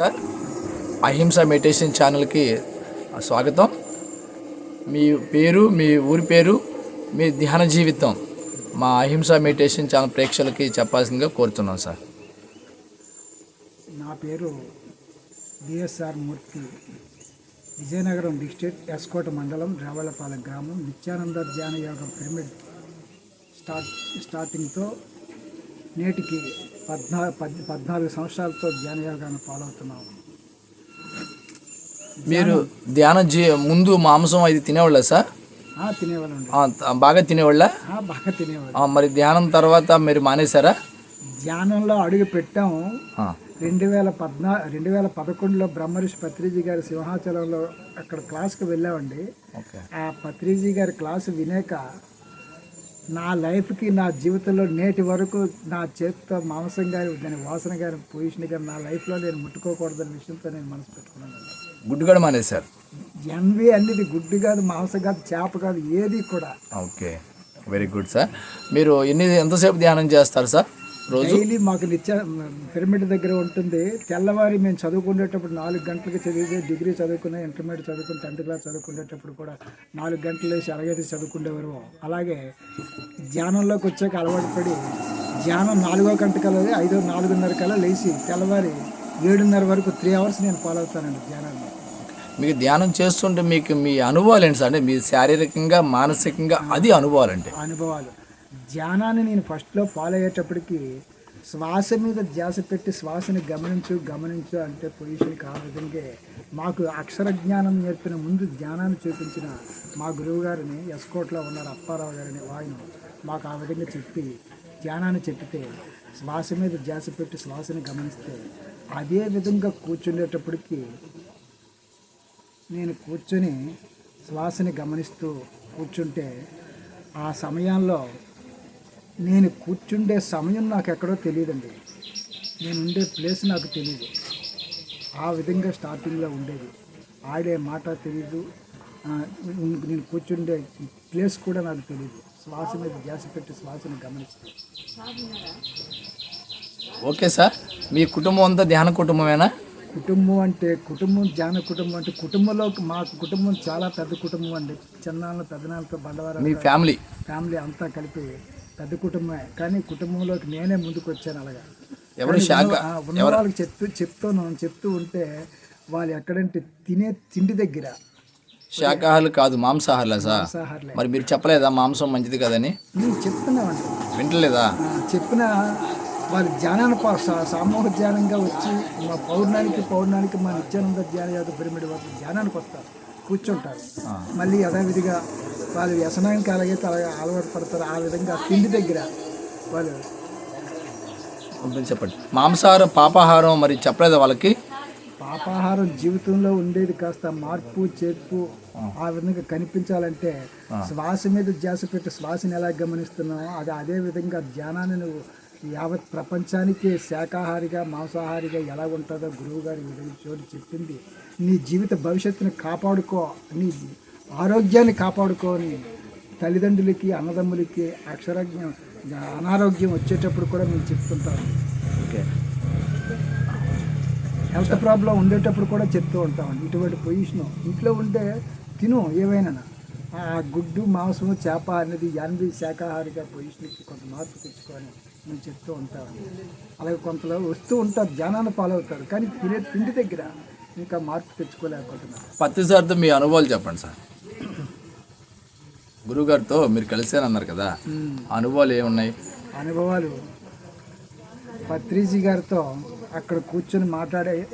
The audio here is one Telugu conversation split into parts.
సార్. అహింస మెడిటేషన్ ఛానల్కి స్వాగతం. మీ పేరు మీ ఊరి పేరు మీ ధ్యాన జీవితం మా అహింస మెడిటేషన్ ఛానల్ ప్రేక్షకులకి చెప్పాల్సిందిగా కోరుతున్నాం సార్. నా పేరు డిఎస్ఆర్ మూర్తి. విజయనగరం డిస్ట్రిక్ట్ ఎస్కోట మండలం రేవళ్ళపాలెం గ్రామం. నిత్యానంద ధ్యాన యోగ పిరమిడ్ స్టార్ట్ స్టార్టింగ్తో నేటికి పద్నా పద్ పద్నాలుగు సంవత్సరాలతో ధ్యాన యోగాన్ని ఫాలో అవుతున్నాము మీరు ధ్యాన ముందు మాంసం అది తినేవాళ్ళ సార్? ఆ, తినేవాళ్ళండి. ఆ, త- బాగా తినేవాళ్ళ? బాగా తినేవాళ్ళు. మరి ధ్యానం తర్వాత మీరు మానేశారా? ధ్యానంలో అడుగు పెట్టాము. రెండు వేల పద్నా రెండు వేల పదకొండులో బ్రహ్మరిషి పత్రిజీ గారి సింహాచలంలో అక్కడ క్లాస్కి వెళ్ళామండి. ఆ పత్రిజీ గారి క్లాసు వినేక నా లైఫ్కి నా జీవితంలో నేటి వరకు నా చేతితో మాంసం గారి దాని వాసన గారి పొజిషన్ గారి నా లైఫ్లో నేను ముట్టుకోకూడదనే విషయంతో నేను మనసు పెట్టుకున్నాను. గుడ్డు కూడా మానేశారు? ఎన్వి అనేది గుడ్డు కాదు మాంసం కాదు చేప కాదు ఏది కూడా. ఓకే. Very good sir. మీరు ఎన్ని ఎంతసేపు ధ్యానం చేస్తారు సార్? డైలీ మాకు నిత్య పిరమిడ్ దగ్గర ఉంటుంది. తెల్లవారి మేము చదువుకునేటప్పుడు నాలుగు గంటలకు చదివితే డిగ్రీ చదువుకునే ఇంటర్మీడియట్ చదువుకుని టెన్త్ క్లాస్ చదువుకునేటప్పుడు కూడా నాలుగు గంటలు వేసి అరగైతే చదువుకునేవారు అలాగే ధ్యానంలోకి వచ్చాక అలవాటు పడి ధ్యానం నాలుగో గంట కల్లా ఐదో నాలుగున్నర కల్లా లేచి తెల్లవారి ఏడున్నర వరకు త్రీ అవర్స్ నేను ఫాలో అవుతానండి ధ్యానాన్ని. మీకు ధ్యానం చేస్తుంటే మీకు మీ అనుభవాలు ఏంటి సార్? అంటే మీ శారీరకంగా మానసికంగా అది అనుభవాలు అంటే? అనుభవాలు. ధ్యానాన్ని నేను ఫస్ట్లో ఫాలో అయ్యేటప్పటికి శ్వాస మీద ధ్యాస పెట్టి శ్వాసని గమనించు గమనించు అంటే పొజిషన్కి ఆ విధంగా మాకు అక్షర జ్ఞానం నేర్పిన ముందు ధ్యానాన్ని చూపించిన మా గురువు గారిని ఎస్కోట్లో ఉన్నారు అప్పారావు గారిని ఆయన మాకు ఆ విధంగా చెప్పి ధ్యానాన్ని చెప్పితే శ్వాస మీద ధ్యాస పెట్టి శ్వాసని గమనిస్తే అదే విధంగా కూర్చుండేటప్పటికి నేను కూర్చొని శ్వాసని గమనిస్తూ కూర్చుంటే ఆ సమయంలో నేను కూర్చుండే సమయం నాకు ఎక్కడో తెలియదండి. నేను ఉండే ప్లేస్ నాకు తెలియదు ఆ విధంగా స్టార్టింగ్లో ఉండేది. ఆడే మాట తెలియదు నేను కూర్చుండే ప్లేస్ కూడా నాకు తెలియదు శ్వాస మీద ధ్యాస పెట్టి శ్వాసని గమనిస్తాను. Okay sir. మీ కుటుంబం అంతా ధ్యాన కుటుంబమేనా? కుటుంబం అంటే కుటుంబం ధ్యాన కుటుంబం అంటే కుటుంబంలో మా కుటుంబం చాలా పెద్ద కుటుంబం అండి. చిన్నాళ్ళ పెద్దనాళ్ళతో బండవారం మీ ఫ్యామిలీ? ఫ్యామిలీ అంతా కలిపి పెద్ద కుటుంబమే. కానీ కుటుంబంలోకి నేనే ముందుకు వచ్చాను అలాగా. ఎవరు ఉన్న- వాళ్ళకి చెప్తూ చెప్తాను చెప్తూ ఉంటే వాళ్ళు ఎక్కడంటే తినే తిండి దగ్గర. శాకాహారులు కాదు మాంసాహారులా సార్? మరి మీరు చెప్పలేదా మాంసం మంచిది కదని? నేను చెప్తున్నామండి. వింటలేదా? చెప్పిన వాళ్ళు ధ్యానాన్ని పా- సా- సామూహిక ధ్యానంగా వచ్చి మా పౌర్ణానికి పౌర్ణానికి మా నిత్యానంద ధ్యాన యాదవ్ పిరమిడ్ వరకు ధ్యానానికి వస్తారు. కూర్చుంటారు. మళ్ళీ యథావిధిగా వాళ్ళు వ్యసనానికి అలాగైతే అలాగే అలవాటు పడతారు. ఆ విధంగా తిండి దగ్గర వాళ్ళు చెప్పండి. మాంసాహారం పాపాహారం మరి చెప్పలేదా వాళ్ళకి? పాపాహారం జీవితంలో ఉండేది కాస్త మార్పు చేర్పు ఆ. విధంగా కనిపించాలంటే శ్వాస మీద ధ్యాస పెట్టి శ్వాసని ఎలా గమనిస్తున్నామో అది అదే విధంగా ధ్యానాన్ని నువ్వు యావత్ ప్రపంచానికి శాకాహారిగా మాంసాహారిగా ఎలా ఉంటుందో గురువు గారు విధంగా చోటు చెప్పింది. నీ జీవిత భవిష్యత్తుని కాపాడుకో నీ ఆరోగ్యాన్ని కాపాడుకోని తల్లిదండ్రులకి అన్నదమ్ములకి అక్షరజ్ఞం అనారోగ్యం వచ్చేటప్పుడు కూడా మేము చెప్తుంటాం ఓకే. హెల్త్ ప్రాబ్లం ఉండేటప్పుడు కూడా చెప్తూ ఉంటామండి ఇటువంటి పొజిషన్. ఇంట్లో ఉంటే తిను ఏవైనా. ఆ గుడ్డు మాంసము చేప అనేది ఎనభై శాకాహారిగా పొజిషన్కి కొంత మార్పు తెచ్చుకొని మేము చెప్తూ ఉంటామండి అలాగే కొంతలో వస్తూ ఉంటారు ధ్యానాన్ని ఫాలో అవుతారు కానీ తినే తిండి దగ్గర ఇంకా మార్పు తెచ్చుకోలేకపోతున్నారు. పత్తి సార్తో మీ అనుభవాలు చెప్పండి సార్. గురువుగారితో మీరు కలిసారన్నారు కదా. అనుభవాలు ఏమున్నాయి? అనుభవాలు. పత్రిజీ గారితో అక్కడ కూర్చొని మాట్లాడే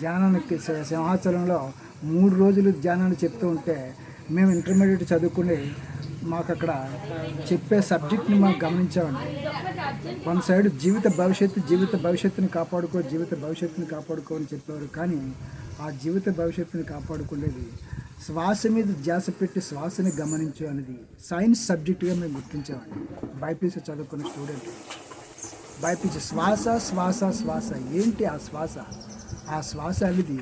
ధ్యానానికి సింహాచలంలో మూడు రోజులు ధ్యానాన్ని చెప్తూ ఉంటే మేము ఇంటర్మీడియట్ చదువుకుని మాకు అక్కడ చెప్పే సబ్జెక్ట్ని మనం గమనించామండి. వన్ సైడ్ జీవిత భవిష్యత్తు జీవిత భవిష్యత్తుని కాపాడుకో జీవిత భవిష్యత్తుని కాపాడుకో అని చెప్పేవారు. కానీ ఆ జీవిత భవిష్యత్తుని కాపాడుకునేది శ్వాస మీద ధ్యాస పెట్టి శ్వాసని గమనించు అనేది సైన్స్ సబ్జెక్టుగా మేము గుర్తించామండి. బైపీసీ చదువుకున్న స్టూడెంట్. బైపీసీ శ్వాస శ్వాస శ్వాస. ఏంటి ఆ శ్వాస? ఆ శ్వాస అనేది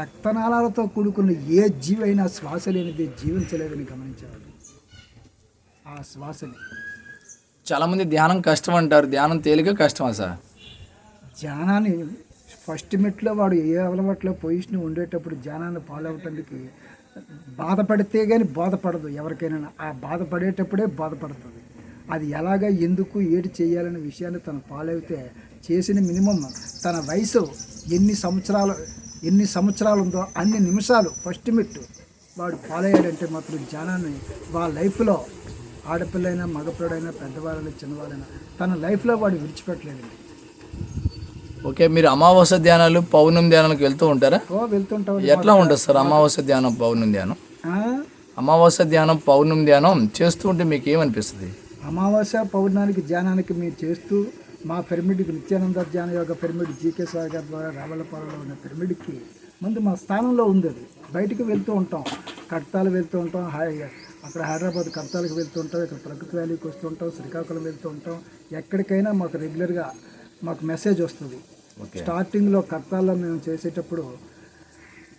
రక్తనాళాలతో కూడుకున్న ఏ జీవైనా శ్వాస లేనిది జీవించలేదని గమనించామండి. ఆ శ్వాసని. చాలామంది ధ్యానం కష్టం అంటారు. ధ్యానం తేలిక కష్టమా సార్? ధ్యానాన్ని ఫస్ట్ మెట్లో వాడు ఏ అలవాట్లో పొజిషన్ ఉండేటప్పుడు ధ్యానాన్ని ఫాలో అవటానికి బాధపడితే కానీ బాధపడదు ఎవరికైనా. ఆ బాధపడేటప్పుడే బాధపడుతుంది. అది ఎలాగ ఎందుకు ఏటి చేయాలనే విషయాన్ని తను ఫాలో అయితే చేసిన మినిమం తన వయసు ఎన్ని సంవత్సరాలు ఎన్ని సంవత్సరాలు ఉందో అన్ని నిమిషాలు ఫస్ట్ మెట్టు వాడు ఫాలో అయ్యాడంటే మాత్రం ధ్యానాన్ని వాళ్ళ లైఫ్లో ఆడపిల్లైనా మగపిల్లడైనా పెద్దవాళ్ళైనా చిన్నవాళ్ళైనా తన లైఫ్లో వాడు విడిచిపెట్టలేదండి ఓకే మీరు అమావాస్య ధ్యానాలు పౌర్ణమి ధ్యానాలకు వెళ్తూ ఉంటారా? ఓ వెళ్తుంటాం ఎట్లా ఉంటుంది సార్ అమావాస్య ధ్యానం పౌర్ణమి ధ్యానం? అమావాస్య ధ్యానం పౌర్ణమి ధ్యానం చేస్తూ ఉంటే మీకు ఏమనిపిస్తుంది? అమావాస్య పౌర్ణానికి ధ్యానానికి మీరు చేస్తూ మా పిరమిడ్కి నిత్యానంద ధ్యాన యోగ పిరమిడ్ జీకే సాగర్ ద్వారా రావలపాలలో ఉన్న పిరమిడ్కి ముందు మా స్థానంలో ఉంది అది. బయటికి వెళ్తూ ఉంటాం. కడతాలు వెళ్తూ ఉంటాం. హై అక్కడ హైదరాబాద్ కడతాలకు వెళ్తూ ఉంటాం ఇక్కడ ప్రకృతి వ్యాలీకి వస్తూ ఉంటాం శ్రీకాకుళం వెళ్తూ ఉంటాం. ఎక్కడికైనా మాకు రెగ్యులర్గా మాకు మెసేజ్ వస్తుంది. స్టార్టింగ్లో కడతాల్లో మేము చేసేటప్పుడు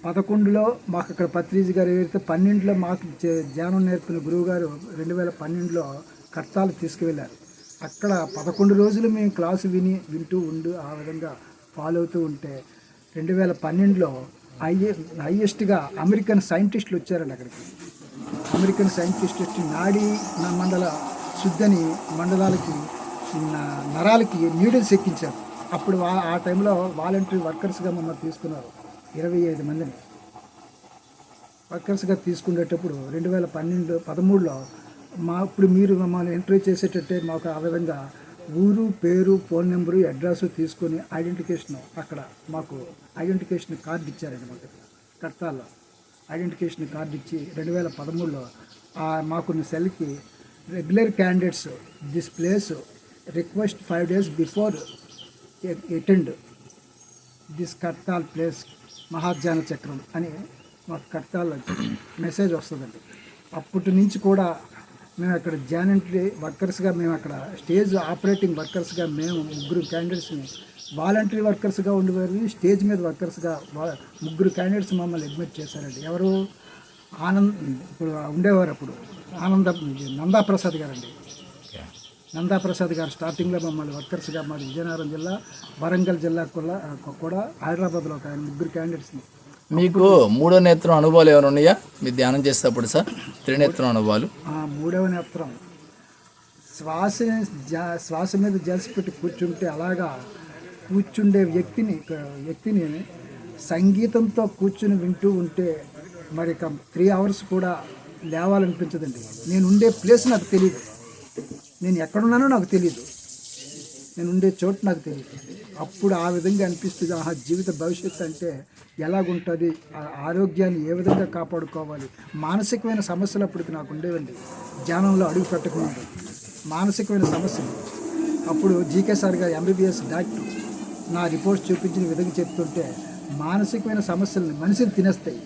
పదకొండులో మాకు అక్కడ పత్రిజీ గారు ఏదైతే పన్నెండులో మాకు ధ్యానం నేర్పిన గురువు గారు రెండు వేల పన్నెండులో కర్తాలు తీసుకువెళ్ళారు. అక్కడ పదకొండు రోజులు మేము క్లాసు విని వింటూ ఉండి ఆ విధంగా ఫాలో అవుతూ ఉంటే రెండు వేల పన్నెండులో హైయెస్ట్ హైయెస్ట్గా అమెరికన్ సైంటిస్టులు వచ్చారండి అక్కడికి. అమెరికన్ సైంటిస్ట్ వచ్చి నాడీ నా మండల శుద్ధని మండలాలకి నరాలకి నీడిల్స్ ఎక్కించారు. అప్పుడు ఆ టైంలో వాలంటరీ వర్కర్స్గా మమ్మల్ని తీసుకున్నారు ఇరవై ఐదు మందిని. వర్కర్స్గా తీసుకునేటప్పుడు రెండు వేల పన్నెండు పదమూడులో మా ఇప్పుడు మీరు మమ్మల్ని ఎంట్రీ చేసేటట్టే మాకు ఆ విధంగా ఊరు పేరు ఫోన్ నెంబరు అడ్రస్ తీసుకొని ఐడెంటిఫికేషన్ అక్కడ మాకు ఐడెంటిఫికేషన్ కార్డు ఇచ్చారండి మాకు కట్టాల్లో ఐడెంటిఫికేషన్ కార్డు ఇచ్చి రెండు వేల పదమూడులో మాకున్న సెల్కి regular candidates this place request five days before attend this కట్టాల్ place మహాధ్యాన చక్రం అని మాకు కట్టాల్లో మెసేజ్ వస్తుందండి. అప్పటి నుంచి కూడా మేము అక్కడ జానెంటరీ వర్కర్స్గా మేము అక్కడ స్టేజ్ ఆపరేటింగ్ వర్కర్స్గా మేము ముగ్గురు క్యాండిడేట్స్ని వాలంటరీ వర్కర్స్గా ఉండేవారు స్టేజ్ మీద వర్కర్స్గా ముగ్గురు క్యాండిడేట్స్ మమ్మల్ని అడ్మిట్ చేశారండి. ఎవరు? ఆనంద్ ఇప్పుడు ఉండేవారు అప్పుడు. ఆనంద నందాప్రసాద్ గారండి. నందాప్రసాద్ గారు స్టార్టింగ్లో మమ్మల్ని వర్కర్స్గా మాది విజయనగరం జిల్లా వరంగల్ జిల్లా కూడా కూడా హైదరాబాద్లో ఒక ఆయన ముగ్గురు క్యాండిడేట్స్ని. మీకు మూడో నేత్రం అనుభవాలు ఏమైనా ఉన్నాయా? మీరు ధ్యానం చేసేటప్పుడు సార్? త్రినేత్రం అనుభవాలు. మూడవ నేత్రం. శ్వాస శ్వాస మీద జలసి పెట్టి కూర్చుంటే అలాగా కూర్చుండే వ్యక్తిని వ్యక్తిని సంగీతంతో కూర్చుని వింటూ ఉంటే మరి ఇక త్రీ అవర్స్ కూడా లేవాలనిపించదండి. నేను ఉండే ప్లేస్ నాకు తెలియదు నేను ఎక్కడున్నానో నాకు తెలియదు నేను ఉండే చోటు నాకు తెలియదు. అప్పుడు ఆ విధంగా అనిపిస్తుంది. ఆహా జీవిత భవిష్యత్తు అంటే ఎలాగుంటుంది? ఆ ఆరోగ్యాన్ని ఏ విధంగా కాపాడుకోవాలి? మానసికమైన సమస్యలు అప్పటికి నాకు ఉండేవండి. ధ్యానంలో అడుగు పెట్టకముందు. మానసికమైన సమస్యలు. అప్పుడు జీకే సార్ గారు ఎంబీబీఎస్ డాక్టర్ నా రిపోర్ట్స్ చూపించిన విధంగా చెప్తుంటే మానసికమైన సమస్యలను మనిషిని తినేస్తాయి.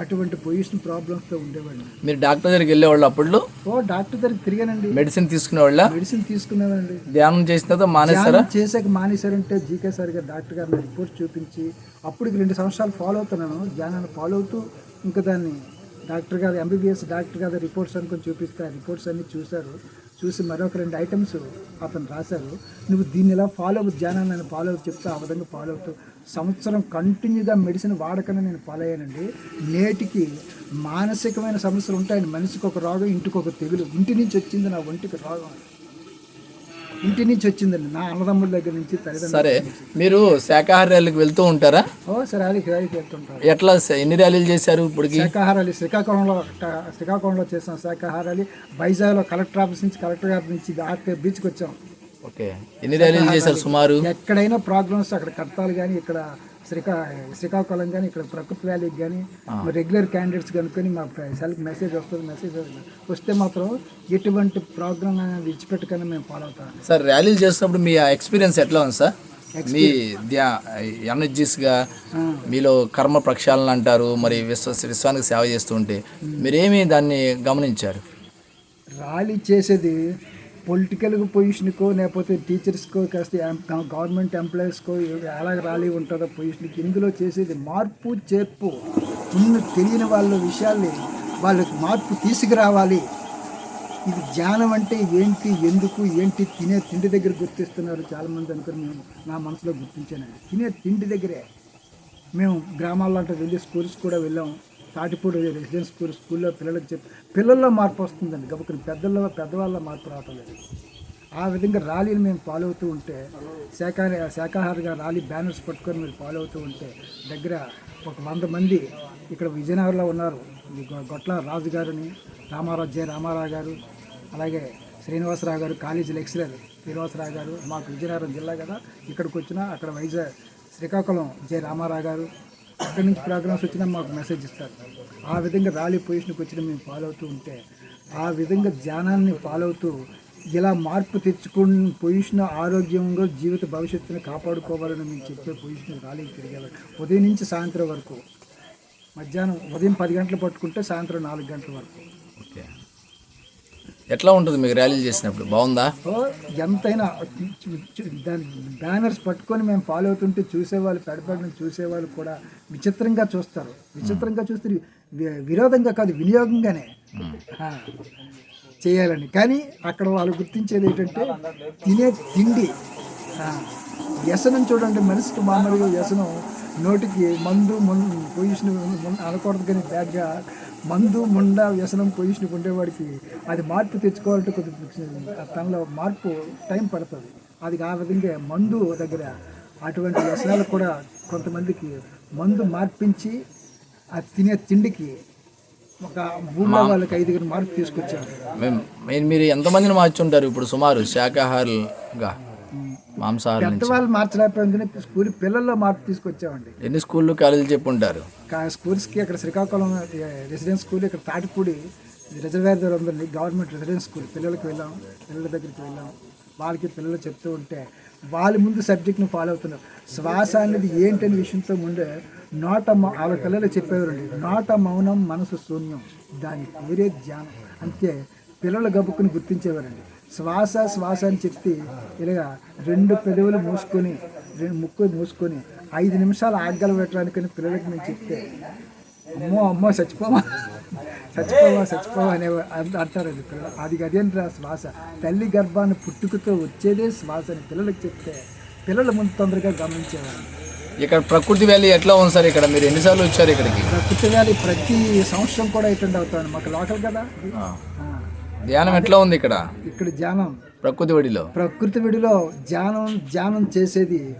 అటువంటి పొజిషన్ ప్రాబ్లమ్స్తో ఉండేవాడిని మీరు డాక్టర్ దగ్గరికి వెళ్ళేవాళ్ళు అప్పుడు ఓ డాక్టర్ దగ్గరికి తిరిగానండి. మెడిసిన్ తీసుకునేవాళ్ళ? మెడిసిన్ తీసుకునేవాడిని ధ్యానం చేసిన తర్వాత ధ్యానం చేసాక మానేశారంటే జీకే సార్ గారు డాక్టర్ గారు రిపోర్ట్ చూపించి అప్పటికి రెండు సంవత్సరాలు ఫాలో అవుతున్నాను. ధ్యానాన్ని ఫాలో అవుతూ ఇంకా దాన్ని డాక్టర్ గారు ఎంబీబీఎస్ డాక్టర్ గారు రిపోర్ట్స్ అనుకుని చూపిస్తే ఆ రిపోర్ట్స్ అన్ని చూశారు. చూసి మరొక రెండు ఐటమ్స్ అతను రాశారు. నువ్వు దీన్ని ఇలా ఫాలో అవ్వు ధ్యానాన్ని నేను ఫాలో అవుతూ చెప్తే ఆ విధంగా ఫాలో అవుతూ సంవత్సరం కంటిన్యూగా మెడిసిన్ వాడకనే నేను ఫాలో అయ్యానండి. నేటికి మానసికమైన సమస్యలు ఉంటాయండి మనిషికి ఒక రోగం ఇంటికి ఒక తెగులు. ఇంటి నుంచి వచ్చింది నా ఒంటికి రోగం. ఇంటి నుంచి వచ్చిందండి. నా అన్నదమ్ముల దగ్గర నుంచి సరే మీరు శాకాహార ర్యాలీకి వెళ్తూ ఉంటారా? ఓ సరే అది కిరాయికి వెళ్తుంటారు. ఎట్లా ఎన్ని ర్యాలీలు చేశారు ఇప్పటికి? శాకాహారాలు శ్రీకాకుళంలో ట- శ్రీకాకుళంలో చేసాం శాకాహారాలు. వైజాగ్లో కలెక్టర్ ఆఫీస్ నుంచి కలెక్టర్ ఆఫీస్ నుంచి ఆర్కే బీచ్కి వచ్చాం. ఓకే. ఎన్ని ర్యాలీలు చేశారు సుమారు? ఎక్కడైనా ప్రోగ్రామ్స్ అక్కడ కడతాలు కానీ ఇక్కడ శ్రీకా శ్రీకాకుళం కానీ ఇక్కడ ప్రకృతి వ్యాలీకి కానీ రెగ్యులర్ క్యాండిడేట్స్ కనుక్కొని మా సెల్ఫ్ మెసేజ్ వస్తుంది మెసేజ్ వస్తే మాత్రం ఎటువంటి ప్రోగ్రామ్ అనేది విడిచిపెట్టకుండా మేము ఫాలో అవుతాం. సార్ ర్యాలీలు చేసినప్పుడు మీ ఎక్స్పీరియన్స్ ఎట్లా ఉంది సార్? మీ ధ్యా ఎనర్జీస్గా మీలో కర్మ ప్రక్షాళన అంటారు మరి విశ్వ విశ్వానికి సేవ చేస్తూ ఉంటే మీరేమి దాన్ని గమనించారు? ర్యాలీ చేసేది పొలిటికల్ పొజిషన్కో లేకపోతే టీచర్స్కో కాస్త గవర్నమెంట్ ఎంప్లాయీస్కో ఎలా ర్యాలీ ఉంటుందో పొజిషన్కి ఇందులో చేసేది మార్పు చేర్పు. ఉన్న తెలియని వాళ్ళ విషయాల్ని వాళ్ళకి మార్పు తీసుకురావాలి. ఇది ధ్యానం అంటే ఏంటి ఎందుకు ఏంటి తినే తిండి దగ్గర గుర్తిస్తున్నారు చాలామంది అనుకుని మేము నా మనసులో గుర్తించాను తినే తిండి దగ్గరే. మేము గ్రామాల్లో అంటే వెళ్ళి స్కూల్స్ కూడా వెళ్ళాం. తాటిపూడి రెసిడెన్స్ స్కూల్ స్కూల్లో పిల్లలకు చెప్పి పిల్లల్లో మార్పు వస్తుందండి. గబుకుని పెద్దల్లో పెద్దవాళ్ళ మార్పు రావటం లేదు. ఆ విధంగా ర్యాలీని మేము ఫాలో అవుతూ ఉంటే శాఖ శాఖాహారిగా ర్యాలీ బ్యానర్స్ పట్టుకొని మీరు ఫాలో అవుతూ ఉంటే దగ్గర ఒక వంద మంది ఇక్కడ విజయనగరంలో ఉన్నారు. గొట్ల రాజు గారిని రామారావు జె రామారావు గారు అలాగే శ్రీనివాసరావు గారు కాలేజీ లెక్చరర్ శ్రీనివాసరావు గారు మాకు విజయనగరం జిల్లా కదా. ఇక్కడికి వచ్చిన అక్కడ వైజాగ్ శ్రీకాకుళం జె రామారావు గారు అక్కడి నుంచి ప్రోగ్రామ్స్ వచ్చినా మాకు మెసేజ్ ఇస్తారు. ఆ విధంగా ర్యాలీ పొజిషన్కి వచ్చిన మేము ఫాలో అవుతూ ఉంటే ఆ విధంగా ధ్యానాన్ని ఫాలో అవుతూ ఇలా మార్పు తెచ్చుకుని పొజిషన్ ఆరోగ్యంగా జీవిత భవిష్యత్తుని కాపాడుకోవాలని మేము చెప్పే పొజిషన్ ర్యాలీకి తిరిగేవారు ఉదయం నుంచి సాయంత్రం వరకు మధ్యాహ్నం ఉదయం పది గంటలు పట్టుకుంటే సాయంత్రం నాలుగు గంటల వరకు. ఓకే. ఎట్లా ఉంటుంది మీకు ర్యాలీలు చేసినప్పుడు? బాగుందా? ఎంతైనా దాని బ్యానర్స్ పట్టుకొని మేము ఫాలో అవుతుంటే చూసేవాళ్ళు పెడపడిని చూసేవాళ్ళు కూడా విచిత్రంగా చూస్తారు. విచిత్రంగా చూస్తే విరోధంగా కాదు వినియోగంగానే ఆ, చేయాలని. కానీ అక్కడ వాళ్ళు గుర్తించేది ఏంటంటే తినే తిండి. వ్యసనం చూడండి మనిషికి మామూలుగా వ్యసనం నోటికి మందు పొజిషన్ అనకూడదు కానీ బ్యాడ్గా మందు ముండ వ్యసనం పొజిషన్ ఉండేవాడికి అది మార్పు తెచ్చుకోవాలంటే కొద్దిగా తనలో మార్పు టైం పడుతుంది. అది ఆ విధంగా మందు దగ్గర అటువంటి వ్యసనాలు కూడా కొంతమందికి మందు మార్పించి ఆ తినే తిండికి ఒక ఊళ్ళో వాళ్ళకి ఐదుగురు మార్పు తీసుకొచ్చారు. మేము మీరు ఎంతమందిని మార్చుంటారు? ఇప్పుడు సుమారు శాకాహారులుగా మాంసాహారం పెద్దవాళ్ళు మార్చలేకపోయింది కానీ స్కూల్ పిల్లల్లో మార్పు తీసుకొచ్చామండి. ఎన్ని స్కూళ్ళు కాలేజీలు చెప్పుంటారు? కా స్కూల్స్కి అక్కడ శ్రీకాకుళం రెసిడెన్స్ స్కూల్ ఇక్కడ తాటిపూడి రిజర్వేర్ దగ్గర ఉందండి గవర్నమెంట్ రెసిడెన్స్ స్కూల్. పిల్లలకి వెళ్ళాం పిల్లల దగ్గరికి వెళ్ళాం. వాళ్ళకి పిల్లలు చెప్తూ ఉంటే వాళ్ళ ముందు సబ్జెక్ట్ని ఫాలో అవుతున్నారు. శ్వాస అనేది ఏంటనే విషయంతో ముందే నోట వాళ్ళ పిల్లలు చెప్పేవారండి నోట మౌనం మనసు శూన్యం దాని పేరే ధ్యానం. అంతే పిల్లలు గబుక్కుని గుర్తించేవారండి. శ్వాస శ్వాస అని చెప్పి ఇలాగా రెండు పెదవులు మూసుకొని రెండు ముక్కు మూసుకొని ఐదు నిమిషాలు ఆగ్గలు పెట్టడానికని పిల్లలకి నేను చెప్తే అమ్మో అమ్మో చచ్చిపోవా చచ్చిపోవా చచ్చిపోవా అనే అంట- అంటారండి పిల్లలు. అది అదేంట్రా శ్వాస. తల్లి గర్భాన్ని పుట్టుకతో వచ్చేదే శ్వాస అని పిల్లలకు చెప్తే పిల్లలు ముందు తొందరగా గమనించేవారు. ఇక్కడ ప్రకృతి వ్యాలీ ఎట్లా ఉంది సార్ ఇక్కడ? మీరు ఎన్నిసార్లు వచ్చారు ఇక్కడికి? ప్రకృతి వ్యాలీ ప్రతి సంవత్సరం కూడా అటెండ్ అవుతాను. మాకు లోకల్ కదా. ధ్యానం ఎట్లా ఉంది ఇక్కడ? ఇక్కడ ధ్యానం. ప్రకృతి వడిలో. ప్రకృతి విడిలో ధ్యానం ధ్యానం చేసేది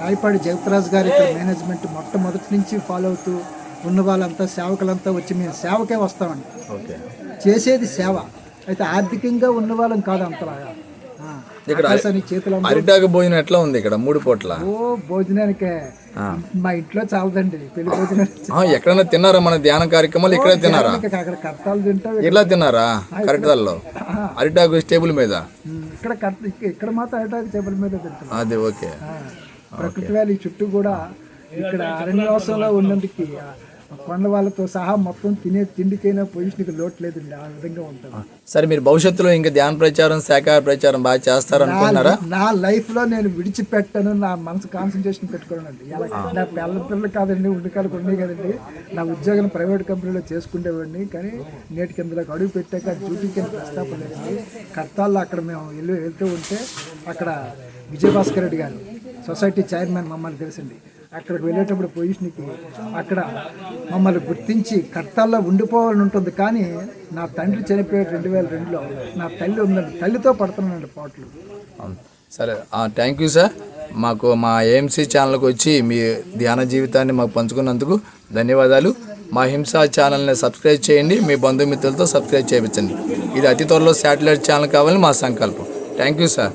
రాయపాడి జగత్రాజ్ గారి ఇక్కడ మేనేజ్మెంట్ మొట్టమొదటి నుంచి ఫాలో అవుతూ ఉన్న వాళ్ళంతా సేవకులంతా వచ్చి మేము సేవకే వస్తామండి. ఓకే. చేసేది సేవ. అయితే ఆర్థికంగా ఉన్న వాళ్ళం కాదు అంతలాగా. ఇక్కడ అరిటాకు భోజనం ఎట్లా ఉంది ఇక్కడ? మూడు పూట్ల. ఓ భోజనానికే. మా ఇంట్లో చాలదండి. పెళ్ళి భోజనం. ఎక్కడైనా తిన్నారా మన ధ్యాన కార్యక్రమాలు? ఇక్కడే తిన్నారా? ఇట్లా తిన్నారా? కరెక్టాల్లో అరిటాకు టేబుల్ మీద. ఇక్కడ ఇక్కడ మాత్రం అటాక్ చేపల మీద అది ఓకే. ప్రకృతి వ్యాలీ చుట్టూ కూడా ఇక్కడ అరణ్యవాసంలో ఉన్నందుకు కొండ వాళ్ళతో సహా మొత్తం తినే తిండికైనా పొజిషన్కి లోటు లేదండి. ఆ విధంగా ఉంటుంది సరే మీరు భవిష్యత్తులో ఇంకా ధ్యాన ప్రచారం శాఖాహార ప్రచారం బాగా చేస్తారనుకుంటున్నారా? నా లైఫ్లో నేను విడిచిపెట్టను నా మనసు కాన్సన్ట్రేషన్ పెట్టుకోనండి. నా పిల్ల పిల్లలు కాదండి ఉండికాలకు ఉన్నాయి కదండి. నా ఉద్యోగం ప్రైవేట్ కంపెనీలో చేసుకునేవాడిని. కానీ నేటికి ఇందులోకి అడుగు పెట్టాక డ్యూటీకి ప్రస్తాపన లేదండి కర్తాల్లో అక్కడ మేము వెళ్ళి వెళ్తూ ఉంటే అక్కడ విజయభాస్కర్ రెడ్డి గారు సొసైటీ చైర్మన్ మమ్మల్ని తెలిసింది. అక్కడికి వెళ్ళేటప్పుడు పొజిషన్కి అక్కడ మమ్మల్ని గుర్తించి కర్తాల్లో ఉండిపోవాలని ఉంటుంది కానీ నా తండ్రి చనిపోయాడు రెండు వేల రెండులో. నా తల్లి ఉందండి తల్లితో పడుతున్నానండి పాటలు. అవును. సరే థ్యాంక్ యూ సార్ మాకు మా ఏఎంసీ ఛానల్కి వచ్చి మీ ధ్యాన జీవితాన్ని మాకు పంచుకున్నందుకు ధన్యవాదాలు. మా హింస ఛానల్ని సబ్స్క్రైబ్ చేయండి మీ బంధుమిత్రులతో సబ్స్క్రైబ్ చేయించండి. ఇది అతి త్వరలో శాటిలైట్ ఛానల్ కావాలని మా సంకల్పం. Thank you sir